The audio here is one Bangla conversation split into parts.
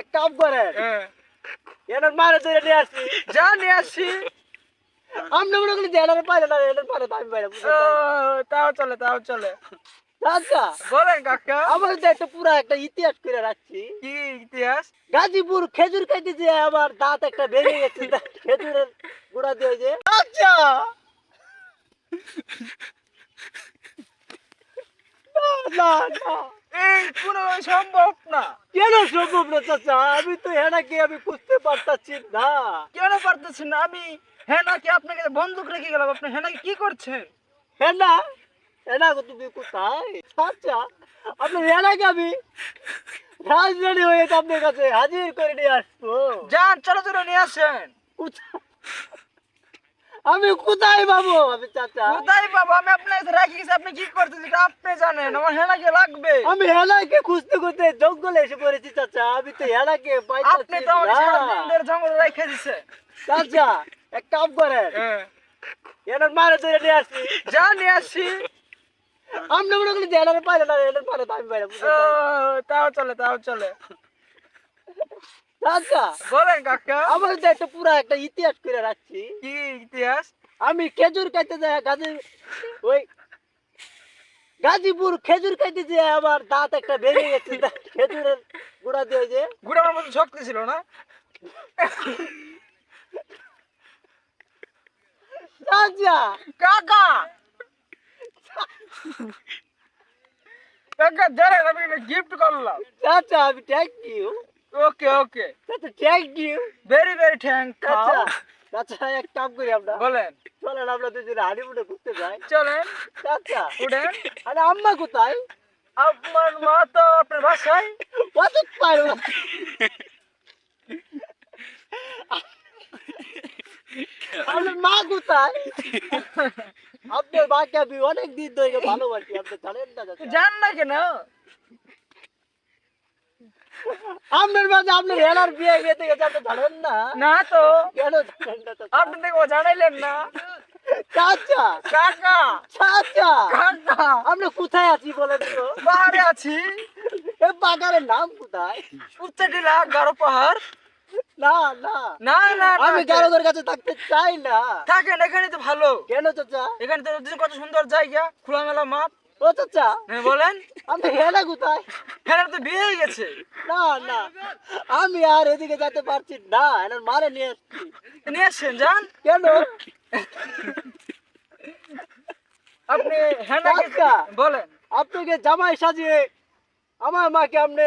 এক কাম করেন। হ্যাঁ। এনার মারে ধরে নিয়ে আসছি যা নিয়ে আসছি আপনি মনে করি এনার পারে না এনার পারে আমি পারে তাও চলে তাও চলে। বলেন কাকা। আমার তো একটা পুরা একটা ইতিহাস করে রাখছি। কি ইতিহাস? গাজীপুর খেজুর খাইতে যে আমার দাঁত একটা ভেঙে গেছে খেজুরের গুঁড়া দিয়ে যে। আচ্ছা না না। কোনো সম্ভব না। কেন সম্ভব না চাচা? আমি তো হেনাকে আমি খুঁজতে পারতাছি না। কেন পারতেছেন না? আমি হ্যাঁ নাকি আপনাকে বন্দুক রেখে গেলাম। আপনি হ্যাঁ নাকি কি করছেন? হেনা? হেনা তুমি কোথায়? আচ্ছা আপনি হেনাকে আমি রাজধানী হয়ে আপনার কাছে হাজির করে নিয়ে আসব। যান চলো চলো নিয়ে আসেন। কোথায়? আমি কোথায় পাবো? আমি চাচা। কোথায় পাবো? আমি আপনার রাখি আপনি কি করতেছেন? এটা আপনি জানেন। আমার হ্যাঁ নাকি লাগবে। আমি হেনাকে খুঁজতে খুঁজতে জঙ্গলে এসে পড়েছি চাচা। আমি তো হেনাকে আপনি তো আমার ধরে জঙ্গলে রেখে দিছে। চাচা এক কাম করেন। এনার মারে ধরে নিয়ে আসছি যা নিয়ে আসছি আপনি মনে করি যে এনার না এনার পারে আমি পারে তাও চলে তাও চলে। চাচা বলেন কাকা। আমার তো একটা পুরা একটা ইতিহাস করে রাখছি। কি ইতিহাস? আমি খেজুর খাইতে যাই গাজী ওই গাজীপুর খেজুর খাইতে যে আমার দাঁত একটা ভেঙে গেছে খেজুরের গুড়া দিয়ে যে। গুড়ার মতো শক্তি ছিল না? কাকা! কাকা জানেন আমি গিফট করলাম। চাচা আমি thank you okay okay thank you very very thank চাচা এক কাম করি আমরা। বলেন। চলেন আমরা দুজনে হানিমুনে ঘুরতে যাই। চলেন। চাচা উঠেন। আরে আম্মা কোথায়? আপনার মা তো আপনার বাসায়। কত পারো আপনার মা কোথায়? আপনার মাকে আমি অনেক দিন ধরে ভালোবাসি আপনি জানেন না জান না কেন? আপনার মাঝে আপনার হেলার বিয়ে গেছে আপনি জানেন না? না তো। কেন? আপনি জানাইলেন না। চাচা। কাকা। চাচা। কাকা। আমরা কোথায় আছি বলেন তো? পাহাড়ে আছি। এ বাগানের নাম কোথায়? উচ্চটিলা গারো পাহাড়। না না। না না না, আমি গারদের কাছে থাকতে চাই না। থাকেন এখানে তো ভালো। কেন চাচা? এখানে তো কত সুন্দর জায়গা খোলামেলা মাঠ। ও চাচা হ্যাঁ বলেন। আমি কোথায়? তো বিয়ে হয়ে গেছে। না না আমি আর এদিকে যেতে পারছি না এনার মারে নিয়ে আসছি নিয়ে আসছেন যান। কেন? আপনি হ্যাঁ। বলেন। আপনাকে জামাই সাজিয়ে আমার মাকে আপনি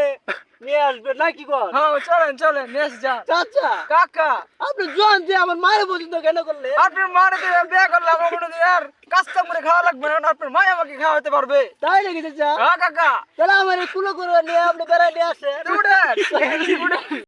নিয়ে আসবে? নাকি কর? হ্যাঁ চলেন চলেন নিয়ে আসে যান চাচা কাকা। আপনি জোয়ান যে আমার মায়ের পর্যন্ত কেন করলে? আপনার মারে তো বিয়ে করলে আমার মনে হয় আর কাস্তা করে খাওয়া লাগবে না আপনার মা আমাকে খাওয়াতে পারবে। তাই নাকি চাচা? হ্যাঁ কাকা। তাহলে আমার কুলো করে নিয়ে আপনি বেড়াই নিয়ে উঠেন।